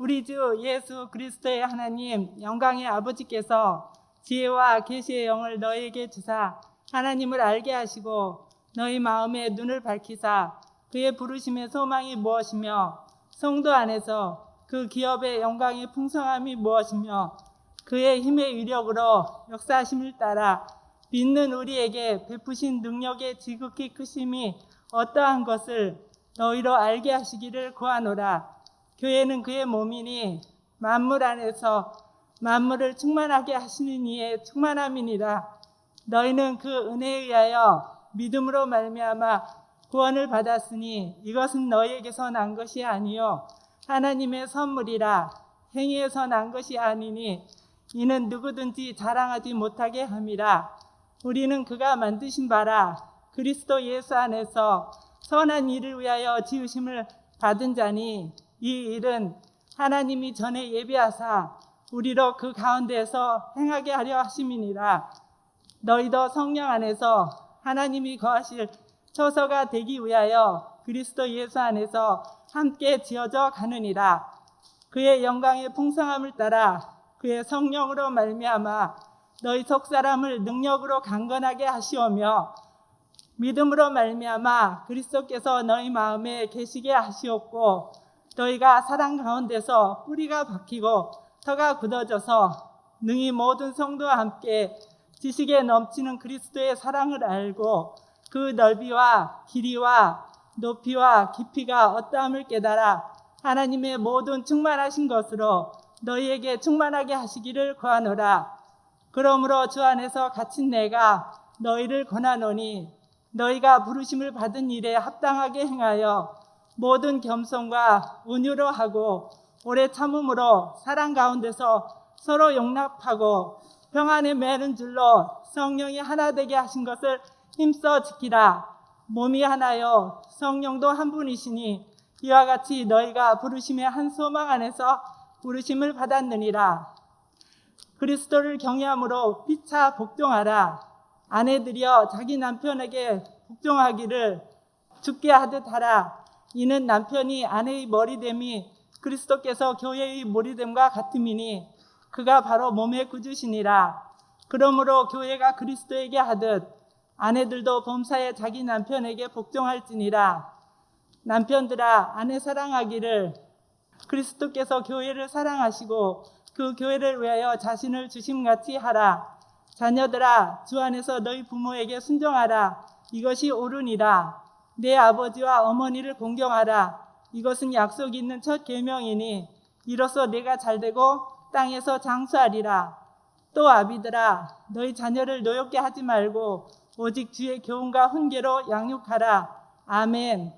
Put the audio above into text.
우리 주 예수 그리스도의 하나님 영광의 아버지께서 지혜와 계시의 영을 너희에게 주사 하나님을 알게 하시고 너희 마음의 눈을 밝히사 그의 부르심의 소망이 무엇이며 성도 안에서 그 기업의 영광의 풍성함이 무엇이며 그의 힘의 위력으로 역사하심을 따라 믿는 우리에게 베푸신 능력의 지극히 크심이 어떠한 것을 너희로 알게 하시기를 구하노라. 교회는 그의 몸이니 만물 안에서 만물을 충만하게 하시는 이의 충만함이니라. 너희는 그 은혜에 의하여 믿음으로 말미암아 구원을 받았으니 이것은 너희에게서 난 것이 아니요 하나님의 선물이라 행위에서 난 것이 아니니 이는 누구든지 자랑하지 못하게 함이라. 우리는 그가 만드신 바라 그리스도 예수 안에서 선한 일을 위하여 지으심을 받은 자니 이 일은 하나님이 전에 예비하사 우리로 그 가운데에서 행하게 하려 하심이니라. 너희도 성령 안에서 하나님이 거하실 처소가 되기 위하여 그리스도 예수 안에서 함께 지어져 가느니라. 그의 영광의 풍성함을 따라 그의 성령으로 말미암아 너희 속 사람을 능력으로 강건하게 하시오며 믿음으로 말미암아 그리스도께서 너희 마음에 계시게 하시옵고 너희가 사랑 가운데서 뿌리가 박히고 터가 굳어져서 능히 모든 성도와 함께 지식에 넘치는 그리스도의 사랑을 알고 그 넓이와 길이와 높이와 깊이가 어떠함을 깨달아 하나님의 모든 충만하신 것으로 너희에게 충만하게 하시기를 구하노라. 그러므로 주 안에서 갇힌 내가 너희를 권하노니 너희가 부르심을 받은 일에 합당하게 행하여 모든 겸손과 온유로 하고 오래 참음으로 사랑 가운데서 서로 용납하고 평안에 매는 줄로 성령이 하나 되게 하신 것을 힘써 지키라. 몸이 하나요 성령도 한 분이시니 이와 같이 너희가 부르심의 한 소망 안에서 부르심을 받았느니라. 그리스도를 경외함으로 피차 복종하라. 아내들이여 자기 남편에게 복종하기를 죽게 하듯 하라. 이는 남편이 아내의 머리됨이 그리스도께서 교회의 머리됨과 같음이니 그가 바로 몸의 구주시니라. 그러므로 교회가 그리스도에게 하듯 아내들도 범사에 자기 남편에게 복종할지니라. 남편들아 아내 사랑하기를 그리스도께서 교회를 사랑하시고 그 교회를 위하여 자신을 주심같이 하라. 자녀들아 주 안에서 너희 부모에게 순종하라. 이것이 옳으니라. 내 아버지와 어머니를 공경하라. 이것은 약속이 있는 첫 계명이니 이로써 내가 잘되고 땅에서 장수하리라. 또 아비들아 너희 자녀를 노엽게 하지 말고 오직 주의 교훈과 훈계로 양육하라. 아멘.